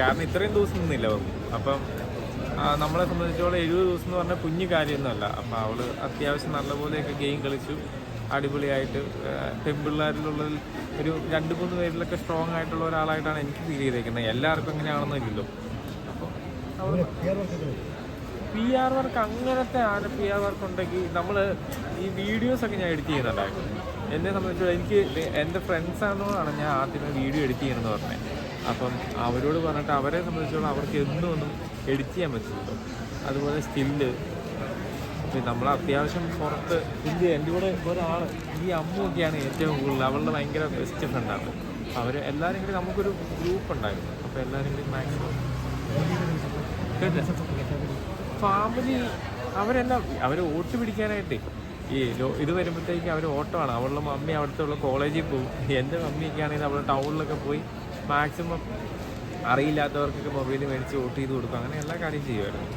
കാരണം ഇത്രയും ദിവസം നിന്നില്ല അവർ അപ്പം നമ്മളെ സംബന്ധിച്ചോളം എഴുപത് ദിവസം എന്ന് പറഞ്ഞാൽ കുഞ്ഞു കാര്യമൊന്നുമല്ല. അപ്പം അവൾ അത്യാവശ്യം നല്ലപോലെയൊക്കെ ഗെയിം കളിച്ചു. അടിപൊളിയായിട്ട് പെൺപിള്ളേരിലുള്ളതിൽ ഒരു രണ്ട് മൂന്ന് പേരിലൊക്കെ സ്ട്രോങ് ആയിട്ടുള്ള ഒരാളായിട്ടാണ് എനിക്ക് ഫീൽ ചെയ്തേക്കുന്നത്. എല്ലാവർക്കും അങ്ങനെയാണെന്നില്ലല്ലോ അപ്പോൾ പി ആർ വർക്ക് അങ്ങനത്തെ ആണ് പി ആർ വർക്ക് ഉണ്ടെങ്കിൽ നമ്മൾ ഈ വീഡിയോസൊക്കെ ഞാൻ എഡിറ്റ് ചെയ്യുന്നുണ്ടായിരുന്നു. എന്നെ സംബന്ധിച്ചിടത്തോളം എനിക്ക് എന്റെ ഫ്രണ്ട്സ് ആണെന്നോടാണ് ഞാൻ ആദ്യമേ വീഡിയോ എഡിറ്റ് ചെയ്യണമെന്ന് പറഞ്ഞത്. അപ്പം അവരോട് പറഞ്ഞിട്ട് അവരെ സംബന്ധിച്ചോളം അവർക്ക് എന്നും ഒന്നും എഡിറ്റ് ചെയ്യാൻ പറ്റില്ല. അതുപോലെ സ്കില്ല് അപ്പം നമ്മൾ അത്യാവശ്യം പുറത്ത് ഇന്ത്യ എന്റെ കൂടെ ഒരാൾ ഈ അമ്മുവൊക്കെയാണ് ഏറ്റവും കൂടുതൽ അവളുടെ ഭയങ്കര ബെസ്റ്റ് ഫ്രണ്ടാണ് അവർ എല്ലാവരും കൂടി നമുക്കൊരു ഗ്രൂപ്പ് ഉണ്ടായിരുന്നു. അപ്പോൾ എല്ലാവരും കൂടി മാക്സിമം ഫാമിലി അവരെല്ലാം അവർ വോട്ട് പിടിക്കാനായിട്ട് ഈ ഇത് വരുമ്പോഴത്തേക്ക് അവർ ഓട്ടമാണ്. അവളുടെ മമ്മി അവിടുത്തെ ഉള്ള കോളേജിൽ പോകും എന്റെ മമ്മിയൊക്കെ ആണെങ്കിൽ അവൾ ടൗണിലൊക്കെ പോയി മാക്സിമം അറിയില്ലാത്തവർക്കൊക്കെ മൊബൈൽ മേടിച്ച് വോട്ട് ചെയ്ത് കൊടുക്കും. അങ്ങനെ എല്ലാ കാര്യം ചെയ്യുമായിരുന്നു.